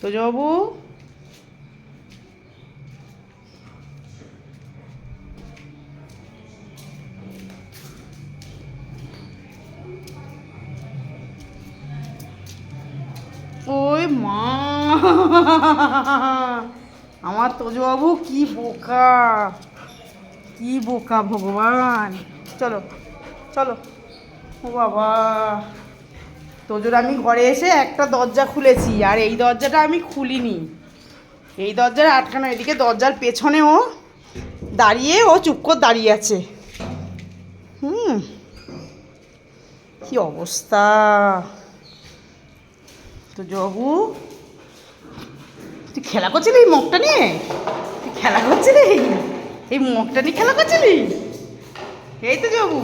তো বাবু ওই মা। আমার তোজবাবু কি বোকা। কি বোকা ভগবান। চলো চলো। ও বাবা। তোজোর আমি ঘরে এসে একটা দরজা খুলেছি, আর এই দরজাটা আমি খুলিনি। এই দরজার আটকানো, এদিকে দরজার পেছনে ও দাঁড়িয়ে, ও চুপ করে দাঁড়িয়ে আছে। হুম, কি অবস্থা? তো জবু তুই খেলা করছিলি এই মগটা নিয়ে? তুই খেলা করছিলি? এই মগটা নিয়ে খেলা করছিলি? এই তো জবু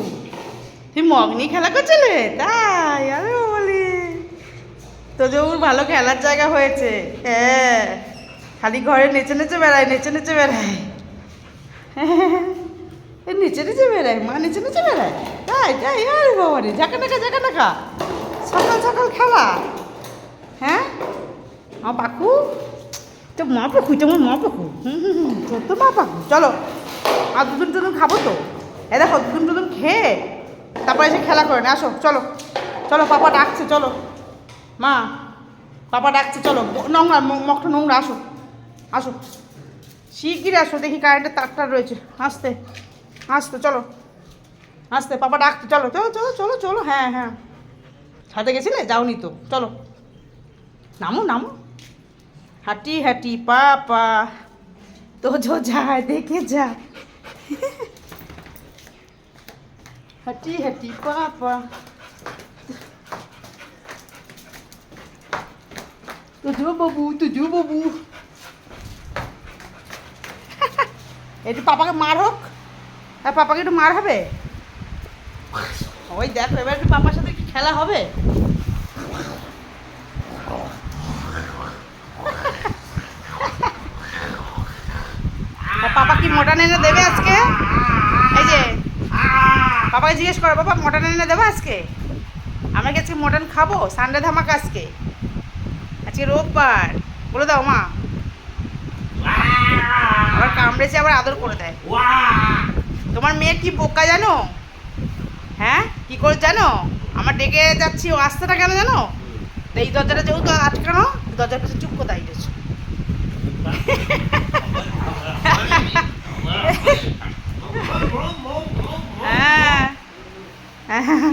তুই মগ নিয়ে খেলা করছিলে? তাই আমি বলি তো জবুর ভালো খেলার জায়গা হয়েছে। হ্যাঁ খালি ঘরে নেচে নেচে বেড়ায়, নেচে নেচে বেড়ায়। নিচে নিচে বেড়ায়, মা নিচে নিচে বেড়ায়। তাই তাই আরে বাবা রে ঝাঁকা নাকা ঝাঁকা। সকাল সকাল খেলা। হ্যাঁ? আমার পাখু? তো মা পাখু, তো আমার মা পাখু। হুম হুম হুম, তো মা পাখু। চলো, আর দুদিন টুদিন খাব তো। এ দেখো দুদিন টুদিন খেয়ে তারপরে এসে খেলা করে না। আসো, চলো চলো, পাপা ডাকছে, চলো। মা পাপা ডাকছে, চলো নোংরা মগটা নোংরা, আসো আসো। শিগগির আসো, দেখি কারেন্টের তারটা রয়েছে, আসতে আসতে, চলো, আসতে পাপা ডাকতে চলো চলো চলো চলো চলো হ্যাঁ হ্যাঁ। ছাদে গেছিলে? যাওনি তো, চলো। নামো নামো। হাঁটি হাঁটি পা পা তো যো যায়, দেখে যা। হাঁটি হাঁটি পা পা তুজো বাবু তুজো বাবু একটু পাপাকে মার হোক আর পাপাকে একটু মার হবে ওই দেখো এবার একটু পাপার সাথে কি খেলা হবে? পাপা কি মটন এনে দেবে আজকে? এই যে পাপাকে জিজ্ঞেস করো বাবা মটন এনে দেবে আজকে? আমরা কি আজকে মটন খাব? সানডে ধামাক আজকে? আজকে রোববার। বলে দাও মা। আবার কামড়েছে, আবার আদর করে দেয়। তোমার মেয়ে কি বোকা জানো? হ্যাঁ? কি করে জানো? আমার ডেকে যাচ্ছি, ও আসতে না কেন জানো? এই দরজাটা যেহেতু আটকানো দরজার কাছে চুপ দাঁড়িয়ে রয়েছে। হ্যাঁ। হ্যাঁ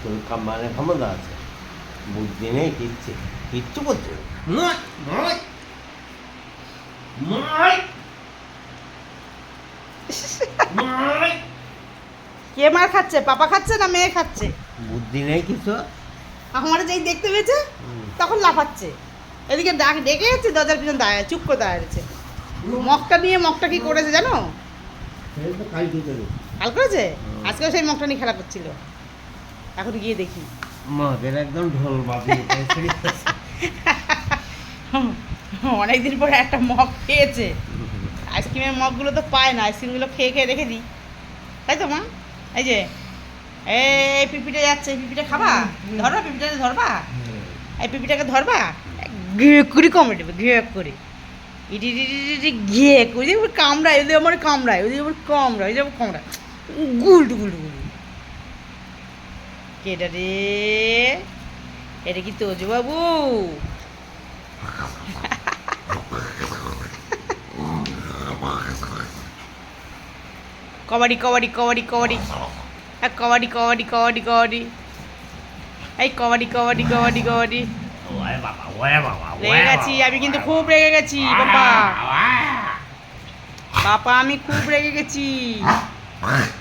তোর কামানে ক্ষমতা আছে বুদ্ধি নেই কিচ্ছু কিচ্ছু করছে কে মার খাচ্ছে পাপা খাচ্ছে না মেয়ে খাচ্ছে? বুদ্ধি নেই কিছু আমার যেই দেখতে পেয়েছে তখন লাফাচ্ছে। এদিকে ডাক ডেকে যাচ্ছে দরজার পিছনে দাঁড়ায় চুপ করে দাঁড়িয়েছে মগটা নিয়ে মগটা কি করেছে জানো? সেই কাল করেছে? হুম। আজকেও সেই মগটা নিয়ে খেলা করছিল। এখন গিয়ে দেখি। মাদের একদম ঢোল বাজি অনেকদিন পরে একটা মগ খেয়েছে। আইসক্রিমের মগগুলো তো পায় না আইসক্রিমগুলো খেয়ে খেয়ে রেখে দিই। তাই তো মা? এই যে এই পিপিটা যাচ্ছে এই পিপিটা খাবা? ধরবা পিপিটাকে ধরবা? এই পিপিটাকে ধরবা? ঘিয়ে করে কামড়ে দেবে ঘিয়ে করে। ইটি ঘিয়ে করে। কামড়ায় ওদের আমার কামড়ায় ওদের আমার কামড়ায় ওই যে আমার কামড়ায়। গুলটু গুলটু গুলটু। কেটা রে? এটা কি তোজো বাবু? কবাডি কবাডি কবাডি কবাডি। হ্যাঁ কবাডি কবাডি কবাডি কবাডি। এই কবাডি কবাডি কবাডি কবাডি। রেগে গেছি, আমি কিন্তু খুব রেগে গেছি, বাবা। বাবা, আমি খুব রেগে গেছি।